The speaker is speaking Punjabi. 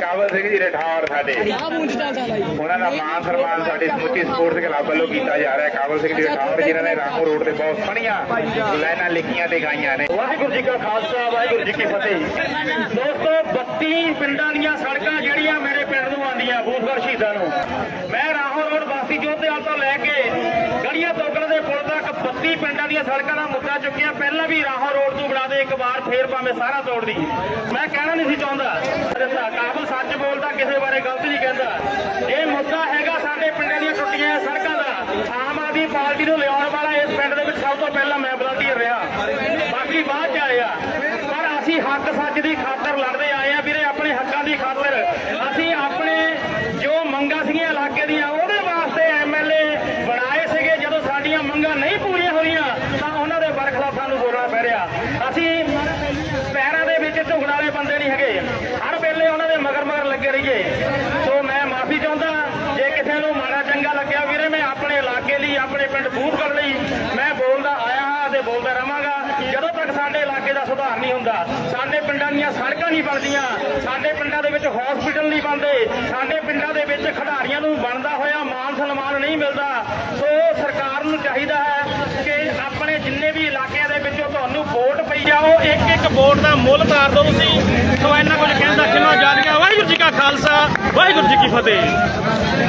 ਕਾਬਲ ਸਿੰਘ ਜੀ ਰਠਾਰ ਸਾਡੇ। ਦਾ ਉਹਨਾਂ ਦਾ ਮਾਨ ਸਨਮਾਨ ਸਾਡੇ ਸਮੁੱਚੀ ਸਪੋਰਟਸ ਕਲੱਬ ਵੱਲੋਂ ਕੀਤਾ ਜਾ ਰਿਹਾ ਹੈ। ਕਾਬਲ ਸਿੰਘ ਜੀ ਰਠਾਰ ਜਿਨ੍ਹਾਂ ਨੇ ਰਾਮੋ ਰੋਡ ਤੇ ਬਹੁਤ ਸੋਹਣੀਆਂ ਲਾਈਨਾਂ ਲਿਖੀਆਂ ਤੇ ਗਾਈਆਂ ਨੇ। ਵਾਹਿਗੁਰੂ ਜੀ ਕਾ ਖਾਲਸਾ ਵਾਹਿਗੁਰੂ ਜੀ ਕੀ ਫਤਿਹ। ਦੋਸਤੋ 32 ਪਿੰਡਾਂ ਦੀਆਂ ਸੜਕਾਂ ਜਿਹੜੀਆਂ ਮੇਰੇ ਪਿੰਡ ਨੂੰ ਆਉਂਦੀਆਂ ਬੂਥਗੜ ਸ਼ਹੀਦਾਂ ਨੂੰ। ਮੈਂ ਰਾਹੋਂ ਰੋਡ ਵਾਸੀ ਜੋਧੇਵਾਲ ਤੋਂ ਲੈ ਕੇ ਗੜੀਆਂ ਤੋਕੜ ਦੇ ਪੁਲ ਤੱਕ 32 ਪਿੰਡਾਂ ਦੀਆਂ ਸੜਕਾਂ ਦਾ ਮੁੱਦਾ ਚੁੱਕਿਆ। ਪਹਿਲਾਂ ਵੀ ਰਾਹੋਂ ਰੋਡ ਤੋਂ ਬਣਾ ਦੇ ਇੱਕ ਵਾਰ ਫੇਰ ਭਾਵੇਂ ਸਾਰਾ ਤੋੜਦੀ ਮੈਂ ਕਹਿਣਾ ਨਹੀਂ ਸੀ ਚਾਹੁੰਦਾ ਦੱਸਾਂ, ਕਾਬਲ ਸੱਚ ਬੋਲਦਾ ਕਿਸੇ ਬਾਰੇ ਗਲਤ ਨਹੀਂ ਕਹਿੰਦਾ ਇਹ ਮੁੱਦਾ ਹੈਗਾ ਸਾਡੇ ਪਿੰਡਾਂ ਦੀਆਂ ਟੁੱਟੀਆਂ ਸੜਕਾਂ ਦਾ ਆਮ ਆਦਮੀ ਪਾਰਟੀ ਨੂੰ ਲਿਆਉਣ ਵਾਲਾ ਇਸ ਪਿੰਡ ਦੇ ਵਿੱਚ ਸਭ ਤੋਂ ਪਹਿਲਾਂ ਮੈਂ ਵਲੰਟੀਅਰ ਰਿਹਾ। ਬਾਕੀ ਬਾਅਦ ਚ ਆਇਆ ਪਰ ਅਸੀਂ ਹੱਕ ਸੱਚ ਦੀ ਖਾਤਰ ਲੜਦੇ ਆਏ ਆ ਵੀਰੇ ਆਪਣੇ ਹੱਕਾਂ ਦੀ ਖਾਤਰ ਅਸੀਂ ਆਪਣੇ ਜੋ ਮੰਗਾਂ ਸੀਗੀਆਂ ਇਲਾਕੇ ਦੀਆਂ ਉਹਦੇ ਵਾਸਤੇ ਐਮਐਲਏ ਬਣਾਏ ਸੀਗੇ ਜਦੋਂ ਸਾਡੀਆਂ ਮੰਗਾਂ ਨਹੀਂ ਪੂਰੀਆਂ ਹੋਈਆਂ ਤਾਂ ਉਹਨਾਂ ਦੇ ਬਰਖਲਾਫ ਸਾਨੂੰ ਬੋਲਣਾ ਪੈ ਰਿਹਾ ਅਸੀਂ ਪੈਰਾਂ ਦੇ ਵਿੱਚ ਝੁਕਣ ਵਾਲੇ ਬੰਦੇ ਨਹੀਂ ਹੈਗੇ ਹਰ ਵੇਲੇ ਉਹਨਾਂ ਦੇ ਮਗਰ ਮਗਰ ਲੱਗੇ ਰਹੀਏ ਸੋ ਮੈਂ ਮਾਫੀ ਚਾਹੁੰਦਾ ਜੇ ਕਿਸੇ ਨੂੰ ਮਾੜਾ ਚੰਗਾ ਲੱਗਿਆ ਵੀਰੇ ਮੈਂ ਆਪਣੇ ਇਲਾਕੇ ਲਈ ਆਪਣੇ ਪਿੰਡ ਬੂਥ ਕਰਨ ਲਈ ਮੈਂ ਬੋਲਦਾ ਆਇਆ ਹਾਂ ਤੇ ਬੋਲਦਾ ਰਵਾਂਗਾ ਜਦੋਂ ਤੱਕ ਸਾਡੇ ਇਲਾਕੇ ਦਾ ਸੁਧਾਰ ਨਹੀਂ ਹੁੰਦਾ, ਸਾਡੇ ਪਿੰਡਾਂ ਦੀਆਂ ਸੜਕਾਂ ਨਹੀਂ ਬਣਦੀਆਂ, ਸਾਡੇ ਪਿੰਡਾਂ ਦੇ ਵਿੱਚ ਹਸਪੀਟਲ ਨਹੀਂ ਬਣਦੇ, ਸਾਡੇ ਪਿੰਡਾਂ ਦੇ ਵਿੱਚ ਖਿਡਾਰੀਆਂ ਨੂੰ ਬਣਦਾ ਹੋਇਆ ਮਾਨ ਸਨਮਾਨ ਨਹੀਂ ਮਿਲਦਾ। ਸੋ ਸਰਕਾਰ ਨੂੰ ਚਾਹੀਦਾ ਹੈ ਕਿ ਆਪਣੇ ਜਿੰਨੇ ਵੀ ਇਲਾਕਿਆਂ ਦੇ ਵਿੱਚੋਂ ਤੁਹਾਨੂੰ ਵੋਟ ਪਈ ਜਾਓ ਇੱਕ ਇੱਕ ਵੋਟ ਦਾ ਮੁੱਲ ਤਾਰ ਦਿਓ ਤੁਸੀਂ। ਸੋ ਇੰਨਾ ਕੁਝ ਕਹਿੰਦਾ ਕਿੰਨਾ ਜਾਣ ਗਿਆ ਵਾਹਿਗੁਰੂ ਜੀ ਕਾ ਖਾਲਸਾ, ਵਾਹਿਗੁਰੂ ਜੀ ਕੀ ਫਤਿਹ।